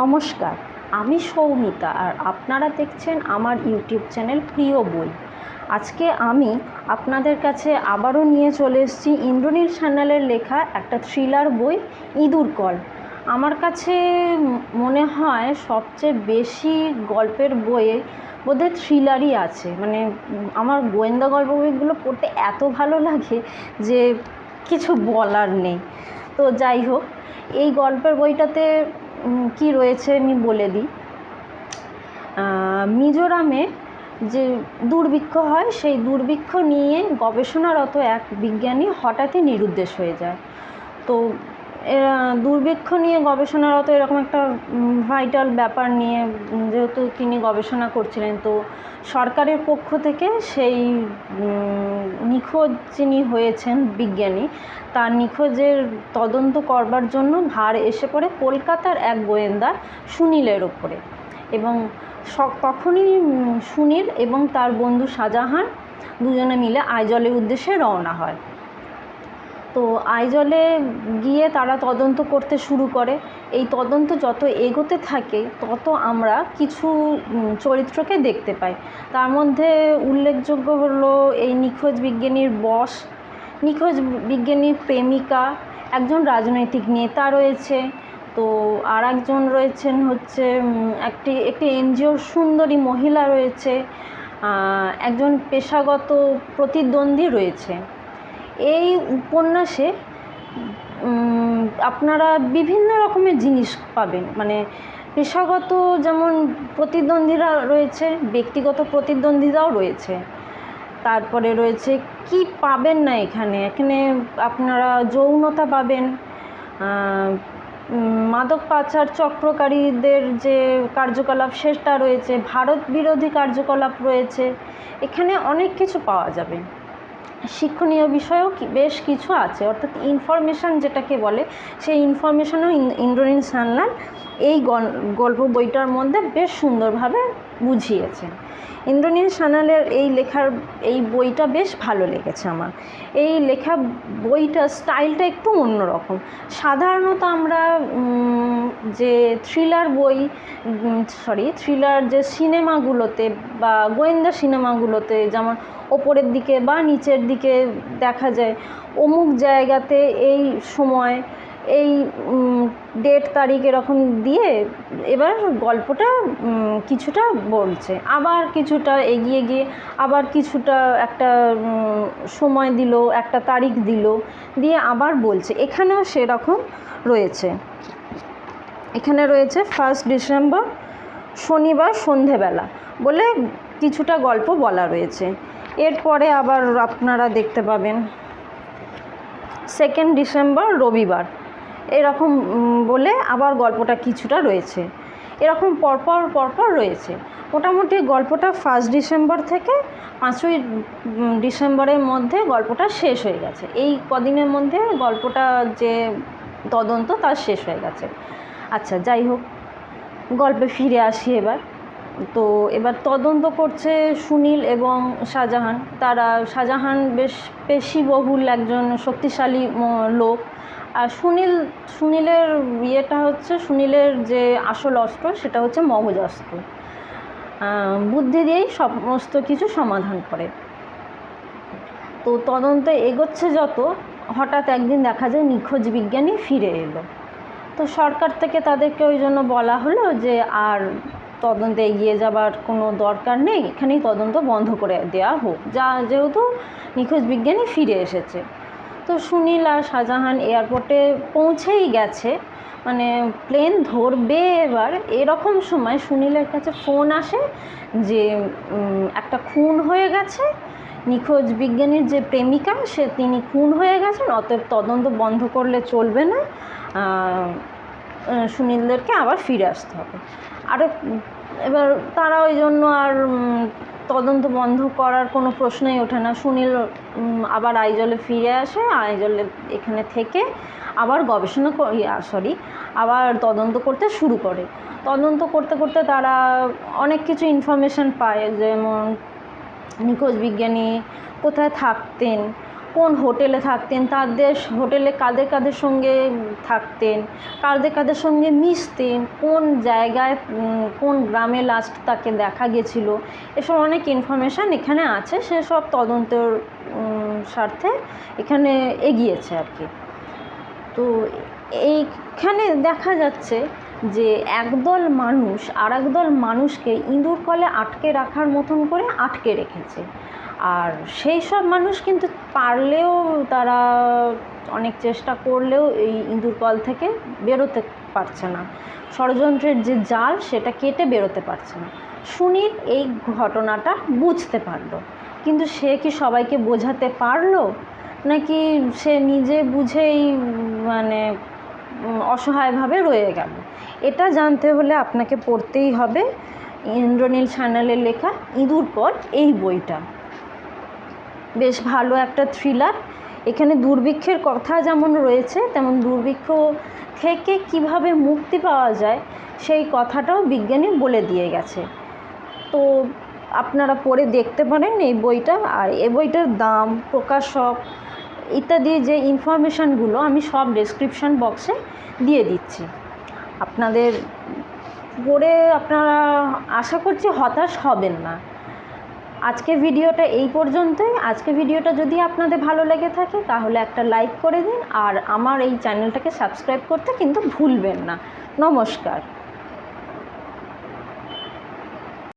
নমস্কার, আমি সৌমিতা আর আপনারা দেখছেন আমার ইউটিউব চ্যানেল প্রিয় বই। আজকে আমি আপনাদের কাছে আবারও নিয়ে চলে এসেছি ইন্দ্রনীল সান্যালের লেখা একটা থ্রিলার বই, ইঁদুর কল আমার কাছে মনে হয় সবচেয়ে বেশি গল্পের বইয়ে বোধহয় থ্রিলারই আছে। মানে আমার গোয়েন্দা গল্প বইগুলো পড়তে এত ভালো লাগে যে কিছু বলার নেই। তো যাই হোক, এই গল্পের বইটাতে কি রয়েছে আমি বলে দিই। মিজোরামে যে দুর্ভিক্ষ হয়, সেই দুর্ভিক্ষ নিয়ে গবেষণারত এক বিজ্ঞানী হঠাৎই নিরুদ্দেশ হয়ে যায়। তো দুর্ভিক্ষ নিয়ে গবেষণারত এরকম একটা ভাইটাল ব্যাপার নিয়ে যেহেতু তিনি গবেষণা করছিলেন, তো সরকারের পক্ষ থেকে সেই নিখোঁজ যিনি হয়েছেন বিজ্ঞানী, তার নিখোঁজের তদন্ত করবার জন্য ভার এসে পড়ে কলকাতার এক গোয়েন্দা সুনীলের ওপরে এবং তখনই সুনীল এবং তার বন্ধু শাহজাহান দুজনে মিলে আইজলের উদ্দেশ্যে রওনা হয়। তো আইজলে গিয়ে তারা তদন্ত করতে শুরু করে। এই তদন্ত যত এগোতে থাকে, তত আমরা কিছু চরিত্রকে দেখতে পাই। তার মধ্যে উল্লেখযোগ্য হলো এই নিখোঁজ বিজ্ঞানীর বস, নিখোঁজ বিজ্ঞানীর প্রেমিকা, একজন রাজনৈতিক নেতা রয়েছে। তো আর একজন রয়েছেন হচ্ছে একটি একটি এনজিওর সুন্দরী মহিলা রয়েছে। একজন পেশাগত প্রতিদ্বন্দ্বী রয়েছে। এই উপন্যাসে আপনারা বিভিন্ন রকমের জিনিস পাবেন। মানে পেশাগত যেমন প্রতিদ্বন্দ্বীরা রয়েছে, ব্যক্তিগত প্রতিদ্বন্দ্বিতাও রয়েছে। তারপরে রয়েছে, কি পাবেন না এখানে? এখানে আপনারা যৌনতা পাবেন মাদক পাচার চক্রকারীদের যে কার্যকলাপ, সেটা রয়েছে, ভারত বিরোধী কার্যকলাপ রয়েছে। এখানে অনেক কিছু পাওয়া যাবে। শিক্ষণীয় বিষয়েও বেশ কিছু আছে। অর্থাৎ ইনফরমেশান যেটাকে বলে, সেই ইনফরমেশানও ইন্দ্রনীল সান্যাল এই গল্প বইটার মধ্যে বেশ সুন্দরভাবে বুঝিয়েছেন ইন্দ্রনীল সান্যালের এই লেখার এই বইটা বেশ ভালো লেগেছে আমার। এই লেখা বইটা স্টাইলটা একটু অন্যরকম। সাধারণত আমরা যে থ্রিলার বই সরি থ্রিলার যে সিনেমাগুলোতে বা গোয়েন্দা সিনেমাগুলোতে যেমন ওপরের দিকে বা নিচের দিকে দেখা যায়। অমুক জায়গাতে এই সময়, এই ডেট তারিখ এরকম দিয়ে এবার গল্পটা কিছুটা বলছে। আবার কিছুটা এগিয়ে গিয়ে, আবার কিছুটা একটা সময় দিল, একটা তারিখ দিল, দিয়ে আবার বলছে। এখানেও সেরকম রয়েছে। এখানে রয়েছে ফার্স্ট ডিসেম্বর শনিবার সন্ধেবেলা বলে কিছুটা গল্প বলা রয়েছে। এরপরে আবার আপনারা দেখতে পাবেন। সেকেন্ড ডিসেম্বর রবিবার। এরকম বলে আবার গল্পটা কিছুটা রয়েছে। এরকম পরপর পরপর রয়েছে। মোটামুটি গল্পটা ফার্স্ট ডিসেম্বর থেকে পাঁচই ডিসেম্বরের মধ্যে গল্পটা শেষ হয়ে গেছে। এই কদিনের মধ্যে গল্পটা যে তদন্ত তার শেষ হয়ে গেছে। আচ্ছা যাই হোক, গল্পে ফিরে আসি এবার। তো এবার তদন্ত করছে সুনীল এবং শাহজাহান। তারা, শাহজাহান বেশ পেশিবহুল একজন শক্তিশালী লোক। আর সুনীল, সুনীলের ইয়েটা হচ্ছে, সুনীলের যে আসল অস্ত্র, সেটা হচ্ছে মগজ অস্ত্র। বুদ্ধি দিয়েই সমস্ত কিছু সমাধান করে। তো তদন্ত এগোচ্ছে যত, হঠাৎ একদিন দেখা যায় নিখোঁজ বিজ্ঞানী ফিরে এলো। তো সরকার থেকে তাদেরকে ওই জন্য বলা হলো যে, আর তদন্তে এগিয়ে যাবার কোনো দরকার নেই। এখানেই তদন্ত বন্ধ করে দেওয়া হোক। যা যেহেতু নিখোঁজ বিজ্ঞানী ফিরে এসেছে। তো সুনীল আর শাহজাহান এয়ারপোর্টে পৌঁছেই গেছে। মানে প্লেন ধরবে এবার। এরকম সময় সুনীলের কাছে ফোন আসে যে একটা খুন হয়ে গেছে। নিখোঁজ বিজ্ঞানীর যে প্রেমিকা, সে তিনি খুন হয়ে গেছেন। অতএব তদন্ত বন্ধ করলে চলবে না। সুনীলদেরকে আবার ফিরে আসতে হবে। আর, এবার তারা ওই জন্য আর তদন্ত বন্ধ করার কোনো প্রশ্নই ওঠে না। সুনীল আবার আইজলে ফিরে আসে, আইজলে এখানে থেকে আবার গবেষণা সরি, আবার তদন্ত করতে শুরু করে। তদন্ত করতে করতে তারা অনেক কিছু ইনফরমেশান পায়, যেমন নিখোঁজ বিজ্ঞানী কোথায় থাকতেন কোন হোটেলে থাকতেন? তাদের হোটেলে কাদের কাদের সঙ্গে থাকতেন? কাদের কাদের সঙ্গে মিশতেন? কোন জায়গায় কোন গ্রামে লাস্ট তাকে দেখা গেছিল? এসব অনেক ইনফরমেশান এখানে আছে। সেসব তদন্তের স্বার্থে এখানে এগিয়েছে আর কি। তো এইখানে দেখা যাচ্ছে যে একদল মানুষ আর একদল মানুষকে ইঁদুর কলে আটকে রাখার মতন করে আটকে রেখেছে। আর সেই সব মানুষ কিন্তু পারলেও তারা অনেক চেষ্টা করলেও এই ইঁদুর কল থেকে বেরোতে পারছে না। ষড়যন্ত্রের যে জাল, সেটা কেটে বেরোতে পারছে না। সুনীল এই ঘটনাটা বুঝতে পারল। কিন্তু সে কি সবাইকে বোঝাতে পারল? নাকি সে নিজে বুঝেই মানে অসহায়ভাবে রয়ে গেল? এটা জানতে হলে আপনাকে পড়তেই হবে ইন্দ্রনীল চ্যানেলের লেখা ইঁদুর কল এই বইটা। বেশ ভালো একটা থ্রিলার এখানে দুর্ভিক্ষের কথা যেমন রয়েছে, তেমন দুর্ভিক্ষ থেকে কীভাবে মুক্তি পাওয়া যায়, সেই কথাটাও বিজ্ঞানী বলে দিয়ে গেছে। তো আপনারা পড়ে দেখতে পারেন এই বইটা। আর এই বইটার দাম, প্রকাশক ইত্যাদি যে ইনফরমেশানগুলো আমি সব ডেসক্রিপশান বক্সে দিয়ে দিচ্ছি। আপনাদের পড়ে আপনারা আশা করছি হতাশ হবেন না। আজকে ভিডিওটা এই পর্যন্তই। আজকে ভিডিওটা যদি আপনাদের ভালো লেগে থাকে, তাহলে একটা লাইক করে দিন। আর আমার এই চ্যানেলটাকে সাবস্ক্রাইব করতে কিন্তু ভুলবেন না। নমস্কার।